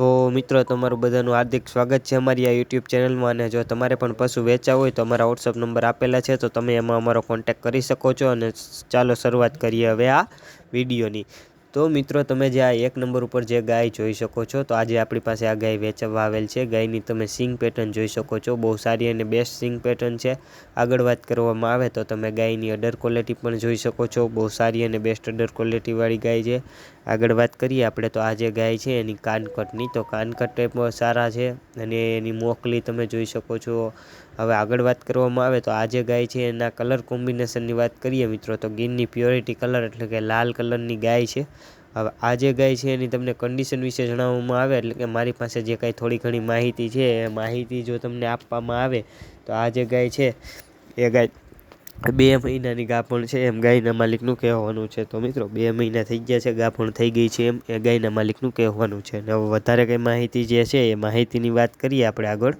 તો મિત્રો, તમારું બધાનું હાર્દિક સ્વાગત છે અમારી આ યુટ્યુબ ચેનલમાં અને જો તમારે પણ પશુ વેચવા હોય તો અમારા વોટ્સઅપ નંબર આપેલા છે, તો તમે એમાં અમારો કોન્ટેક કરી શકો છો. અને ચાલો શરૂઆત કરીએ હવે આ વિડીયોની. તો મિત્રો, તમે જે આ એક નંબર ઉપર જે ગાય જોઈ શકો છો, તો આજે આપણી પાસે આ ગાય વેચવા આવેલ છે. ગાયની તમે સિંગ પેટર્ન જોઈ શકો છો. બહુ સારી અને બેસ્ટ સિંગ પેટર્ન છે. આગળ વાત કરવામાં આવે તો તમે ગાયની અડર ક્વોલિટી પણ જોઈ શકો છો. બહુ સારી અને બેસ્ટ અડર ક્વોલિટીવાળી ગાય છે. આગળ વાત કરીએ, આપણે તો આ જે ગાય છે એની કાનકટની, તો કાનકટ સારા છે અને એની મોકલી તમે જોઈ શકો છો. હવે આગળ વાત કરવામાં આવે તો આ જે ગાય છે એના કલર કોમ્બિનેશનની વાત કરીએ મિત્રો, તો ગીરની પ્યોરિટી કલર એટલે કે લાલ કલરની ગાય છે. હવે આ જે ગાય છે એની તમને કન્ડિશન વિશે જણાવવામાં આવે એટલે કે મારી પાસે જે કાંઈ થોડી ઘણી માહિતી છે, એ માહિતી જો તમને આપવામાં આવે તો આ જે ગાય છે, એ ગાય બે મહિનાની ગાભણ છે, એમ ગાયના માલિકનું કહેવાનું છે. તો મિત્રો, બે મહિના થઈ ગયા છે, ગાભણ થઈ ગઈ છે એમ એ ગાયના માલિકનું કહેવાનું છે. અને હવે વધારે કંઈ માહિતી જે છે એ માહિતીની વાત કરીએ આપણે આગળ.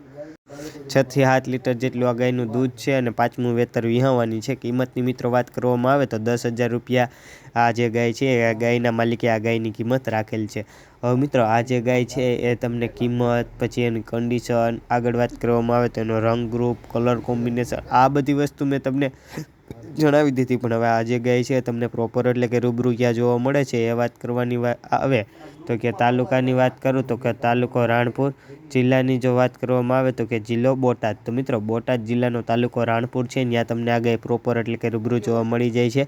છથી સાત લીટર જેટલું આ ગાયનું દૂધ છે અને પાંચમું વેતર વિહાવાની છે. કિંમતની મિત્રો વાત કરવામાં આવે તો દસ હજાર રૂપિયા આ જે ગાય છે, એ ગાયના માલિકે આ ગાયની કિંમત રાખેલ છે. હવે મિત્રો, આ જે ગાય છે, એ તમને કિંમત, પછી એની કન્ડિશન આગળ વાત કરવામાં આવે તો એનો રંગ ગ્રુપ કલર કોમ્બિનેશન આ બધી વસ્તુ મેં તમને જણાવી દીધી. પણ હવે આ જે ગાય છે તમને પ્રોપર એટલે કે રૂબરૂ ક્યાં જોવા મળે છે, એ વાત કરવાની આવે. તો કે તાલુકાની વાત કરું તો કે તાલુકો રાણપુર, જિલ્લાની જો વાત કરવામાં આવે તો કે જિલ્લો બોટાદ. તો મિત્રો, બોટાદ જિલ્લાનો તાલુકો રાણપુર છે ત્યાં તમને આ ગાય પ્રોપર એટલે કે રૂબરૂ જોવા મળી જાય છે.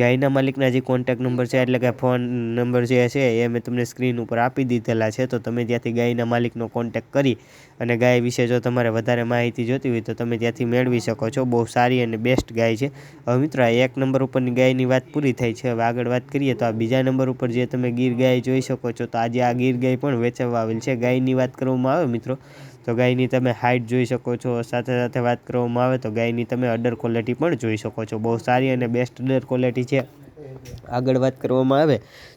ગાયના માલિકના જે કોન્ટેક નંબર છે, એટલે કે ફોન નંબર જે છે, એ મેં તમને સ્ક્રીન ઉપર આપી દીધેલા છે. તો તમે ત્યાંથી ગાયના માલિકનો કોન્ટેક કરી અને ગાય વિશે જો તમારે વધારે માહિતી જોતી હોય તો તમે ત્યાંથી મેળવી શકો છો. બહુ સારી અને બેસ્ટ ગાય છે. હવે મિત્રો, આ એક નંબર ઉપરની ગાયની વાત પૂરી થઈ છે. હવે આગળ વાત કરીએ તો આ બીજા નંબર ઉપર જે તમે ગીર ગાય જોઈ શકો છો તો આજે આ ગીર ગાય પણ વેચવા આવેલ છે. ગાયની વાત કરવામાં આવે મિત્રો, તો ગાયની તમે હાઇટ જોઈ શકો છો, સાથે સાથે વાત કરવામાં આવે તો ગાયની તમે અડર ક્વોલિટી પણ જોઈ શકો છો. બહુ સારી અને બેસ્ટ અડર ક્વોલિટી છે. આગળ વાત કરવામાં આવે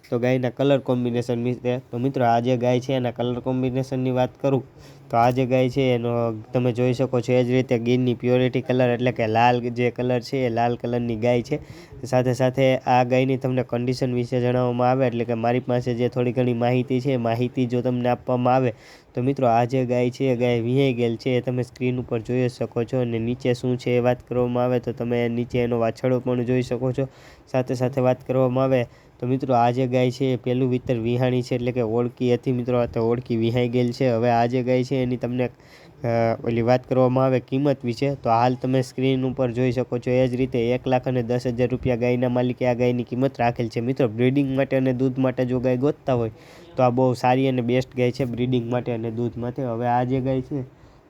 તો ગાયના કલર કોમ્બિનેશન તો મિત્રો આ જે ગાય છે એના કલર કોમ્બિનેશનની વાત કરું તો આ જે ગાય છે એનો, તમે જોઈ શકો છો એ જ રીતે ગીરની પ્યોરિટી કલર એટલે કે લાલ જે કલર છે એ લાલ કલરની ગાય છે. સાથે સાથે આ ગાયની તમને કન્ડિશન વિશે જણાવવામાં આવે એટલે કે મારી પાસે જે થોડી ઘણી માહિતી છે માહિતી જો તમને આપવામાં આવે તો મિત્રો આ જે ગાય છે એ ગાય વિહાઈ ગયેલ છે એ તમે સ્ક્રીન ઉપર જોઈ શકો છો અને નીચે શું છે એ વાત કરવામાં આવે તો તમે નીચે એનો વાછળો પણ જોઈ શકો છો. સાથે સાથે વાત કરવામાં આવે તો મિત્રો, આ જે ગાય છે, એ પહેલું વિતર વિહાણી છે, એટલે કે ઓળખી હતી મિત્રો. તો ઓળખી વિહાઈ ગયેલ છે. હવે આ જે ગાય છે, એની તમને ઓલી વાત કરવામાં આવે કિંમત વિશે, તો હાલ તમે સ્ક્રીન ઉપર જોઈ શકો છો, એ જ રીતે એક લાખ અને દસ હજાર રૂપિયા ગાયના માલિકે આ ગાયની કિંમત રાખેલ છે. મિત્રો, બ્રિડિંગ માટે અને દૂધ માટે જો ગાય ગોતતા હોય, તો આ બહુ સારી અને બેસ્ટ ગાય છે, બ્રિડિંગ માટે અને દૂધ માટે હવે આ જે ગાય છે,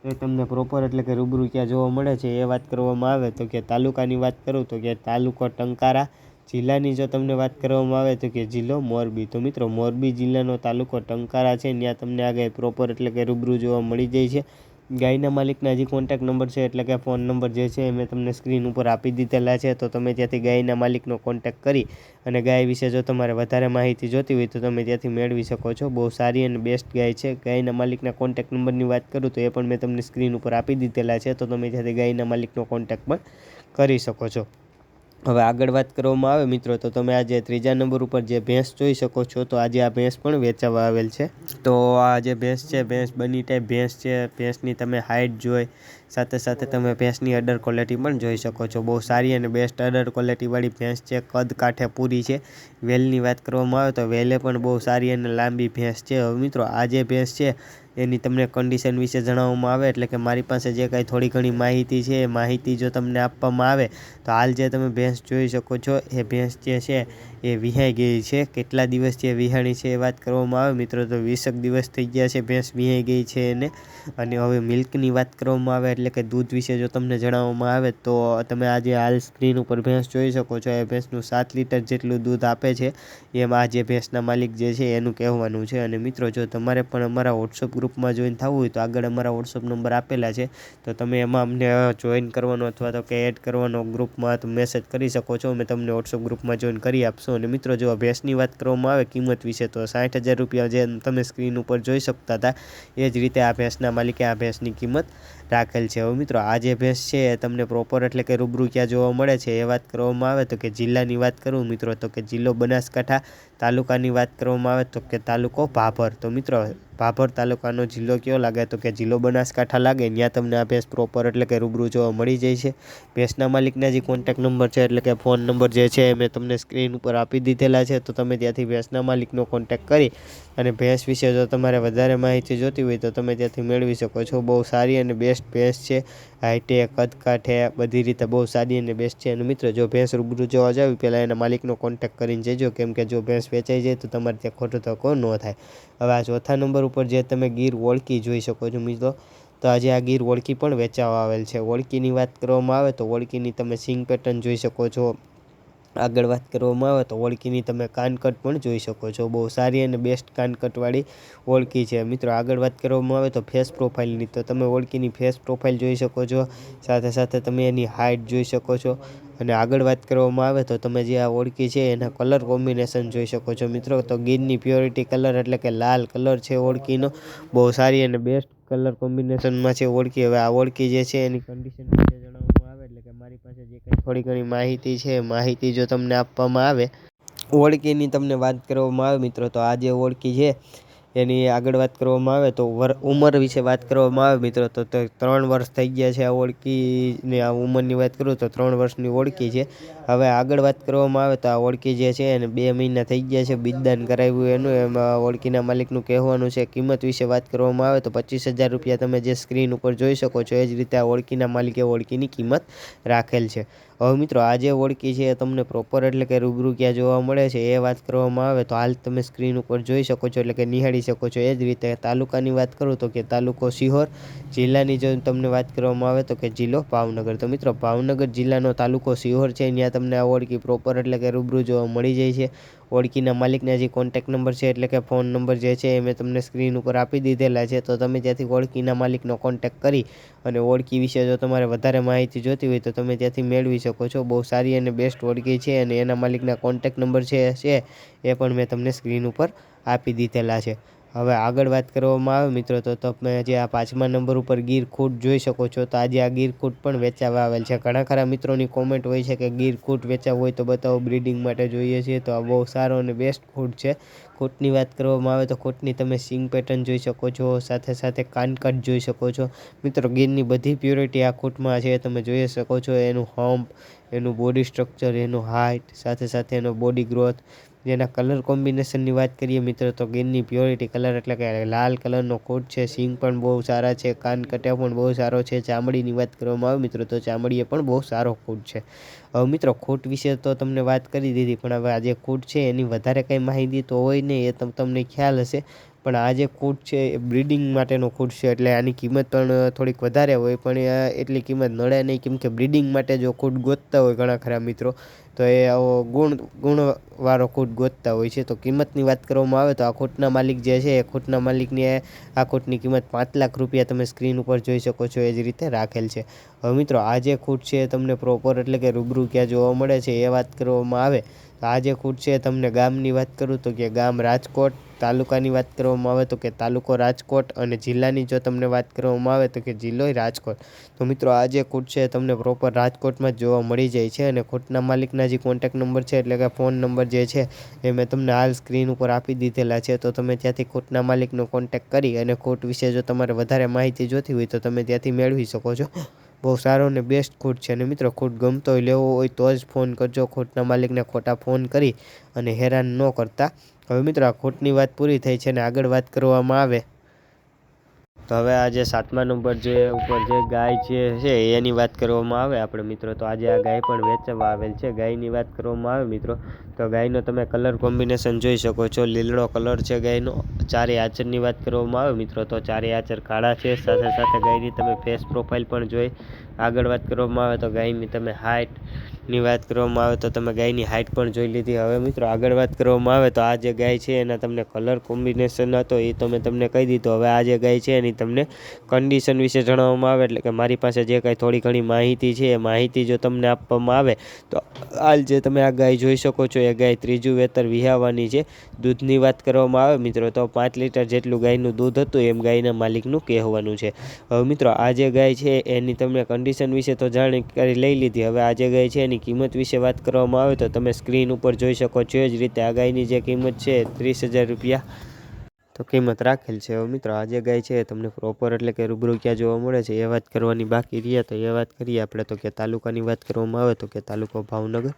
એ તમને પ્રોપર એટલે કે રૂબરૂ ક્યાં જોવા મળે છે, એ વાત કરવામાં આવે. તો કે તાલુકાની વાત કરું તો કે તાલુકો ટંકારા જિલ્લાની જો તમને વાત કરવામાં આવે તો કે જિલ્લો મોરબી. તો મિત્રો, મોરબી જિલ્લાનો તાલુકો ટંકારા છે. ત્યાં તમને આ ગાય પ્રોપર એટલે કે રૂબરૂ જોવા મળી જાય છે. ગાયના માલિકના જે કોન્ટેક નંબર છે, એટલે કે ફોન નંબર જે છે, એ મેં તમને સ્ક્રીન ઉપર આપી દીધેલા છે. તો તમે ત્યાંથી ગાયના માલિકનો કોન્ટેક કરી અને ગાય વિશે જો તમારે વધારે માહિતી જોતી હોય તો તમે ત્યાંથી મેળવી શકો છો. બહુ સારી અને બેસ્ટ ગાય છે. ગાયના માલિકના કોન્ટેક નંબરની વાત કરું તો એ પણ મેં તમને સ્ક્રીન ઉપર આપી દીધેલા છે. તો તમે ત્યાંથી ગાયના માલિકનો કોન્ટેક પણ કરી શકો છો. હવે આગળ વાત કરવામાં આવે મિત્રો, તો તમે આજે ત્રીજા નંબર ઉપર જે ભેંસ જોઈ શકો છો, તો આજે આ ભેંસ પણ વેચાવા આવેલ છે. તો આ જે ભેંસ છે, ભેંસ બની ટાઈપ ભેંસ છે, ભેંસની તમે હાઇટ જોઈ સાથે સાથે તમે ભેંસની અડર ક્વોલિટી પણ જોઈ શકો છો. બહુ સારી અને બેસ્ટ અડર ક્વોલિટીવાળી ભેંસ છે. કદ કાંઠે પૂરી છે. વેલની વાત કરવામાં આવે તો વેલે પણ બહુ સારી અને લાંબી ભેંસ છે. હવે મિત્રો, આ જે ભેંસ છે, એની તમને કન્ડિશન વિશે જણાવવામાં આવે, એટલે કે મારી પાસે જે કાંઈ થોડી ઘણી માહિતી છે, એ માહિતી જો તમને આપવામાં આવે, તો હાલ જે તમે ભેંસ જોઈ શકો છો, એ ભેંસ જે છે, એ વિહાઈ ગઈ છે. કેટલા દિવસ જે વિહાણી છે એ વાત કરવામાં આવે મિત્રો, તો વીસેક દિવસ થઈ ગયા છે ભેંસ વિહાઈ ગઈ છે એને. અને હવે મિલ્કની વાત કરવામાં આવે એટલે કે દૂધ વિશે જો તમને જણાવવામાં આવે તો તમે આજે હાલ સ્ક્રીન ઉપર ભેંસ જોઈ શકો છો. એ ભેંસનું સાત લીટર જેટલું દૂધ આપે છે. એમ આ જે ભેંસના માલિક જે છે એનું કહેવાનું છે. અને મિત્રો, જો તમારે પણ અમારા વોટ્સઅપ ગ્રુપમાં જોઈન થવું હોય તો આગળ અમારા વોટ્સઅપ નંબર આપેલા છે. તો તમે એમાં અમને જોઈન કરવાનો અથવા તો કે એડ કરવાનો ગ્રુપમાં તો મેસેજ કરી શકો છો. અમે તમને વોટ્સઅપ ગ્રુપમાં જોઈન કરી આપશો. અને મિત્રો, જો ભેંસની વાત કરવામાં આવે કિંમત વિશે તો સાઠ હજાર રૂપિયા જે તમે સ્ક્રીન ઉપર જોઈ શકતા હતા. એ જ રીતે આ ભેંસના માલિકે આ ભેંસની કિંમત રાખેલ છે. હવે મિત્રો, આ જે ભેંસ છે એ તમને પ્રોપર એટલે કે રૂબરૂ ક્યાં જોવા મળે છે એ વાત કરવામાં આવે તો કે જિલ્લાની વાત કરું મિત્રો, તો કે જિલ્લો બનાસકાંઠા તાલુકાની વાત કરવામાં આવે તો કે તાલુકો ભાભર. તો મિત્રો ભાભર તાલુકાનો જિલ્લો કયો લાગે? તો કે જિલ્લો બનાસકાંઠા લાગે. ત્યાં તમને આ ભેંસ પ્રોપર એટલે કે રૂબરૂ જોવા મળી જાય છે. ભેંસના માલિકના જે કોન્ટેક નંબર છે એટલે કે ફોન નંબર જે છે એ મેં તમને સ્ક્રીન ઉપર આપી દીધેલા છે. તો તમે ત્યાંથી ભેંસના માલિકનો કોન્ટેક કરી અને ભેંસ વિશે જો તમારે વધારે માહિતી જોતી હોય તો તમે ત્યાંથી મેળવી શકો છો. બહુ સારી અને બેસ્ટ ભેંસ છે. હાઈટે કદ કાઠે બધી રીતે બહુ સારી અને બેસ્ટ છે. અને મિત્રો, જો ભેંસ રૂબરૂ જોવા જાવ પહેલાં એના માલિકનો કોન્ટેક કરીને જજો. કેમ કે જો ભેંસ વેચાઈ જાય તો તમારે ત્યાં ખોટો ધક્કો ન થાય. હવે આ ચોથા નંબર ઉપર જે તમે ગીર ઓળખી જોઈ શકો છો મિત્રો, તો આજે આ ગીર ઓળખી પણ વેચાવા આવેલ છે. ઓળખીની વાત કરવામાં આવે તો ઓળખીની તમે સિંગ પેટર્ન જોઈ શકો છો. આગળ વાત કરવામાં આવે તો ઓળખીની તમે કાનકટ પણ જોઈ શકો છો. બહુ સારી અને બેસ્ટ કાનકટવાળી ઓળખી છે. મિત્રો, આગળ વાત કરવામાં આવે તો ફેસ પ્રોફાઇલની તો તમે ઓળખીની ફેસ પ્રોફાઇલ જોઈ શકો છો. સાથે સાથે તમે એની હાઇટ જોઈ શકો છો. અને આગળ વાત કરવામાં આવે તો તમે જે આ ઓળખી છે એના કલર કોમ્બિનેશન જોઈ શકો છો. મિત્રો, તો ગીરની પ્યોરિટી કલર એટલે કે લાલ કલર છે ઓળખીનો. બહુ સારી અને બેસ્ટ કલર કોમ્બિનેશનમાં છે ઓળખી. હવે આ ઓળખી જે છે એની કન્ડિશન વિશે જણાવવામાં આવે એટલે કે મારી પાસે જે કંઈ થોડી ઘણી માહિતી છે માહિતી જો તમને આપવામાં આવે, ઓળખીની તમને વાત કરવામાં આવે મિત્રો, તો આ જે ઓળખી છે એની આગળ વાત કરવામાં આવે તો વર, ઉંમર વિશે વાત કરવામાં આવે મિત્રો, તો ત્રણ વર્ષ થઈ ગયા છે આ ઓળખીની આ ઉંમરની વાત કરું તો ત્રણ વર્ષની ઓળખી છે. હવે આગળ વાત કરવામાં આવે તો આ ઓળખી જે છે એને બે મહિના થઈ ગયા છે બિદદાન કરાવ્યું એનું, એમાં ઓળખીના માલિકનું કહેવાનું છે કિંમત વિશે વાત કરવામાં આવે તો પચીસ હજાર રૂપિયા તમે જે સ્ક્રીન ઉપર જોઈ શકો છો એ જ રીતે આ ઓળખીના માલિકે ઓળખીની કિંમત રાખેલ છે. હવે મિત્રો, આ જે ઓળખી છે એ તમને પ્રોપર એટલે કે રૂબરૂ ક્યાં જોવા મળે છે એ વાત કરવામાં આવે, તો હાલ તમે સ્ક્રીન ઉપર જોઈ શકો છો એટલે કે નિહાળી શકો છો. એ જ રીતે તાલુકાની વાત કરું તો કે તાલુકો સિહોર જિલ્લાની જો તમને વાત કરવામાં આવે તો કે જિલ્લો ભાવનગર. તો મિત્રો, ભાવનગર જિલ્લાનો તાલુકો સિહોર છે, ત્યાં તમને આ ઓળખી પ્રોપર એટલે કે રૂબરૂ જોવા મળી જાય છે. ઓળખીના માલિકના જે કોન્ટેક નંબર છે એટલે કે ફોન નંબર જે છે એ મેં તમને સ્ક્રીન ઉપર આપી દીધેલા છે. તો તમે ત્યાંથી ઓળખીના માલિકનો કોન્ટેક કરી અને ઓળખી વિશે જો તમારે વધારે માહિતી જોતી હોય તો તમે ત્યાંથી મેળવી શકો છો. બહુ સારી અને બેસ્ટ ઓળખી છે અને એના માલિકના કોન્ટેક નંબર છે છે એ પણ મેં તમને સ્ક્રીન ઉપર આપી દીધેલા છે. હવે આગળ વાત કરવામાં આવે મિત્રો, તો તમે જે આ પાંચમા નંબર ઉપર ગીર ખૂટ જોઈ શકો છો, તો આજે આ ગીર ખૂટ પણ વેચાવા આવેલ છે. ઘણા ખરા મિત્રોની કોમેન્ટ હોય છે કે ગીર ખૂટ વેચાવ હોય તો બતાવો બ્રીડિંગ માટે જોઈએ છીએ તો આ બહુ સારો અને બેસ્ટ ખૂટ છે. ખૂટની વાત કરવામાં આવે તો ખૂટની તમે સિંગ પેટર્ન જોઈ શકો છો, સાથે સાથે કાનકટ જોઈ શકો છો. મિત્રો, ગીરની બધી પ્યોરિટી આ ખૂટમાં છે, તમે જોઈ શકો છો, એનું હમ્પ એનું બોડી સ્ટ્રક્ચર એનું હાઇટ સાથે સાથે એનો બોડી ગ્રોથ જેના કલર કોમ્બિનેશનની વાત કરીએ મિત્રો, તો ગેનની પ્યોરિટી કલર એટલે કે લાલ કલરનો કોટ છે. સિંગ પણ બહુ સારા છે, કાન કટ્યા પણ બહુ સારો છે. ચામડીની વાત કરવામાં આવે મિત્રો, તો ચામડીએ પણ બહુ સારો કોટ છે. હવે મિત્રો કોટ વિશે તો તમને વાત કરી દીધી, પણ હવે આ જે ખૂટ છે એની વધારે કંઈ માહિતી તો હોય નહીં, એ તમને ખ્યાલ હશે. પણ આ જે કૂટ છે એ બ્રીડિંગ માટેનો ખૂટ છે, એટલે આની કિંમત પણ થોડીક વધારે હોય, પણ એટલી કિંમત નડે નહીં, કેમ કે બ્રીડિંગ માટે જો ખૂટ ગોતતા હોય ઘણા ખરા મિત્રો, તો એ આવો ગુણ, ગુણવાળો ખૂટ ગોતતા હોય છે. તો કિંમતની વાત કરવામાં આવે તો આ ખૂટના માલિક જે છે, એ કૂટના માલિકની આ કૂટની કિંમત પાંચ લાખ રૂપિયા તમે સ્ક્રીન ઉપર જોઈ શકો છો, એ જ રીતે રાખેલ છે. હવે મિત્રો, આ જે ખૂટ છે તમને પ્રોપર એટલે કે રૂબરૂ ક્યાં જોવા મળે છે એ વાત કરવામાં આવે. તો આ જે ખૂટ છે. તમને ગામની વાત કરું તો કે ગામ રાજકોટ, તાલુકાની વાત કરવામાં આવે તો કે તાલુકો રાજકોટ અને જિલ્લાની જો તમને વાત કરવામાં આવે તો કે જિલ્લો રાજકોટ. તો મિત્રો આ જે ખૂટ છે. તમને પ્રોપર રાજકોટમાં જ જોવા મળી જાય છે અને ખૂટના માલિકના જે કોન્ટેક નંબર છે એટલે કે ફોન નંબર જે છે એ મેં તમને હાલ સ્ક્રીન ઉપર આપી દીધેલા છે. તો તમે ત્યાંથી ખૂટના માલિકનો કોન્ટેક કરી અને ખૂટ વિશે જો તમારે વધારે માહિતી જોતી હોય તો તમે ત્યાંથી મેળવી શકો છો. બહુ સારો અને બેસ્ટ ખૂટ છે. અને મિત્રો, ખૂટ ગમતો હોય, લેવો હોય તો જ ફોન કરજો. ખૂટના માલિકને ખોટા ફોન કરી અને હેરાન ન કરતા. હવે મિત્રો, આ ખૂટની વાત પૂરી થઈ છે અને આગળ વાત કરવામાં આવે. તો હવે આજે સાતમા નંબર જે ઉપર જે ગાય જે છે, એની વાત કરવામાં આવે આપણે મિત્રો. તો આજે આ ગાય પણ વેચવા આવેલ છે. ગાયની વાત કરવામાં આવે મિત્રો, તો ગાયનો તમે કલર કોમ્બિનેશન જોઈ શકો છો. લીલડો કલર છે ગાયનો. ચારે આચરની વાત કરવામાં આવે મિત્રો, તો ચારે આચર કાળા છે. સાથે સાથે ગાયની તમે ફેસ પ્રોફાઇલ પણ જોઈ આગળ વાત કરવામાં આવે તો ગાયની તમે હાઇટની વાત કરવામાં આવે તો તમે ગાયની હાઇટ પણ જોઈ લીધી. હવે મિત્રો આગળ વાત કરવામાં આવે તો આ જે ગાય છે એના તમને કલર કોમ્બિનેશન હતો એ તો મેં તમને કહી દીધું. હવે આ જે ગાય છે એની તમને કન્ડિશન વિશે જણાવવામાં આવે એટલે કે મારી પાસે જે કાંઈ થોડી ઘણી માહિતી છે એ માહિતી જો તમને આપવામાં આવે તો હાલ જે તમે આ ગાય જોઈ શકો છો એ ગાય ત્રીજું વેતર વિહાવાની છે. દૂધની વાત કરવામાં આવે મિત્રો તો પાંચ લીટર જેટલું ગાયનું દૂધ હતું એમ ગાયના માલિકનું કહેવાનું છે. હવે મિત્રો આ જે ગાય છે એની તમને કન્ડિશન વિશે તો જાણકારી લઈ લીધી. હવે આ જે ગાય છે એની કિંમત વિશે વાત કરવામાં આવે તો તમે સ્ક્રીન ઉપર જોઈ શકો છો. એ જ રીતે આ ગાયની જે કિંમત છે ત્રીસ હજાર રૂપિયા તો કિંમત રાખેલ છે. મિત્રો આજે ગાય છે તમને પ્રોપર એટલે કે રૂબરૂ ક્યાં જોવા મળે છે, એ વાત કરવાની બાકી રહ્યા. તો એ વાત કરીએ આપણે તો કે તાલુકાની વાત કરવામાં આવે તો કે તાલુકો ભાવનગર.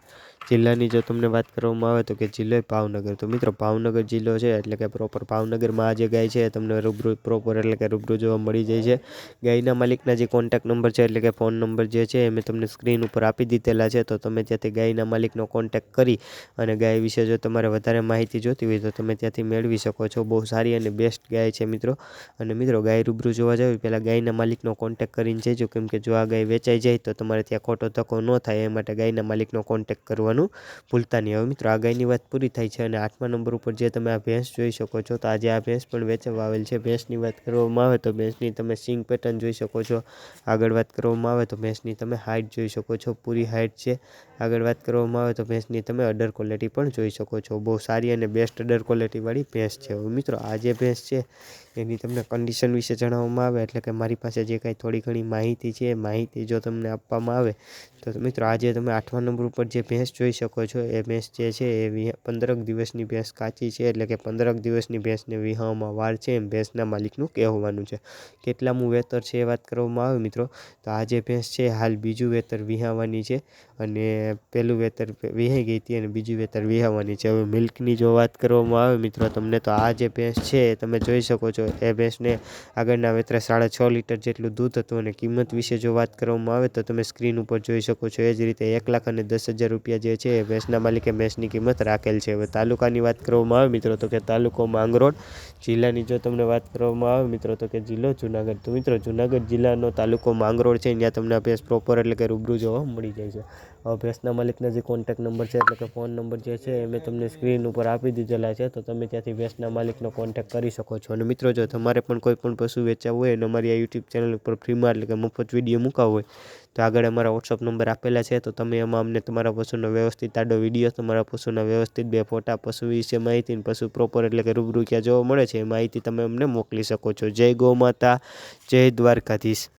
જિલ્લાની જો તમને વાત કરવામાં આવે તો કે જિલ્લો ભાવનગર. તો મિત્રો, ભાવનગર જિલ્લો છે એટલે કે પ્રોપર ભાવનગરમાં આજે ગાય છે તમને રૂબરૂ પ્રોપર એટલે કે રૂબરૂ જોવા મળી જાય છે. ગાયના માલિકના જે કોન્ટેક નંબર છે એટલે કે ફોન નંબર જે છે એ મેં તમને સ્ક્રીન ઉપર આપી દીધેલા છે. તો તમે ત્યાંથી ગાયના માલિકનો કોન્ટેક કરી અને ગાય વિશે જો તમારે વધારે માહિતી જોતી હોય તો તમે ત્યાંથી મેળવી શકો છો. બહુ સારી અને બેસ્ટ ગાય છે મિત્રો. અને મિત્રો, ગાય રૂબરૂ જોવા જાવ પહેલાં ગાયના માલિકનો કોન્ટેક કરીને જજો. કેમ કે જો આ ગાય વેચાઈ જાય તો તમારે ત્યાં ખોટો ધક્કો ન થાય, એ માટે ગાયના માલિકનો કોન્ટેક કરવાનું ભૂલતા નહીં. હવે મિત્રો, આ ગાયની વાત પૂરી થાય છે અને આઠમા નંબર ઉપર જે તમે આ ભેંસ જોઈ શકો છો, તો આજે આ ભેંસ પણ વેચવા આવેલ છે. ભેંસની વાત કરવામાં આવે તો ભેંસની તમે સિંગ પેટર્ન જોઈ શકો છો. આગળ વાત કરવામાં આવે તો ભેંસની તમે હાઇટ જોઈ શકો છો. પૂરી હાઇટ છે આગળ વાત કરવામાં આવે તો ભેંસની તમે અડર ક્વોલિટી પણ જોઈ શકો છો. બહુ સારી અને બેસ્ટ અડર ક્વોલિટીવાળી ભેંસ છે મિત્રો. આ જે ભેંસ છે એની તમને કન્ડિશન વિશે જણાવવામાં આવે, એટલે કે મારી પાસે જે કાંઈ થોડી ઘણી માહિતી છે, એ માહિતી જો તમને આપવામાં આવે, તો મિત્રો આજે તમે આઠમા નંબર ઉપર જે ભેંસ જોઈ શકો છો, એ ભેંસ જે છે, એ પંદરક દિવસની ભેંસ કાચી છે, એટલે કે પંદરક દિવસની ભેંસને વિહાવામાં વાર છે એમ ભેંસના માલિકનું કહેવાનું છે. કેટલામું વેતર છે એ વાત કરવામાં આવે મિત્રો, તો આ જે ભેંસ છે, હાલ બીજું વેતર વિહાવાની છે, અને પહેલું વેતર વિહાઈ ગઈ હતી અને બીજું વેતર વિહાવાની છે. હવે મિલ્કની જો વાત કરવામાં આવે મિત્રો, તમને તો આ જે ભેંસ છે તમે જોઈ શકો છો એ ભેંસને આગળના વેતરે સાડા છ લીટર જેટલું દૂધ હતું અને કિંમત વિશે જો વાત કરવામાં આવે તો તમે સ્ક્રીન ઉપર જોઈ શકો છો. એ જ રીતે એક લાખ અને દસ હજાર રૂપિયા જે છે એ ભેંસના માલિકે ભેંસની કિંમત રાખેલ છે. હવે તાલુકાની વાત કરવામાં આવે મિત્રો તો કે તાલુકો માંગરોળ જિલ્લાની જો તમને વાત કરવામાં આવે મિત્રો તો કે જિલ્લો જુનાગઢ. તો મિત્રો જુનાગઢ જિલ્લાનો તાલુકો માંગરોળ છે. ત્યાં તમને આ ભેંસ પ્રોપર એટલે કે રૂબરૂ જોવા મળી જાય છે. ભેંસના માલિકના જે કોન્ટેક નંબર છે, એટલે કે ફોન નંબર જે છે, એ મેં તમને સ્ક્રીન ઉપર આપી દીધેલા છે, તો તમે ત્યાંથી ભેંસના માલિકનો કોન્ટેક કરી શકો છો. અને મિત્રો, જો તમારે પણ કોઈ પણ પશુ વેચાવવું હોય અને અમારી આ યુટ્યુબ ચેનલ ઉપર ફ્રીમાં એટલે કે મફત વીડિયો મૂકાવવો હોય, તો આગળ અમારા વોટ્સઅપ નંબર આપેલા છે, તો તમે એમાં અમને તમારા પશુનો વ્યવસ્થિત આડો વીડિયો તમારા પશુના વ્યવસ્થિત બે ફોટા, પશુ વિશે માહિતી પશુ પ્રોપર એટલે કે રૂબરૂ ક્યાં જોવા મળે છે, એ માહિતી તમે અમને મોકલી શકો છો. જય ગૌ માતા, જય દ્વારકાધીશ.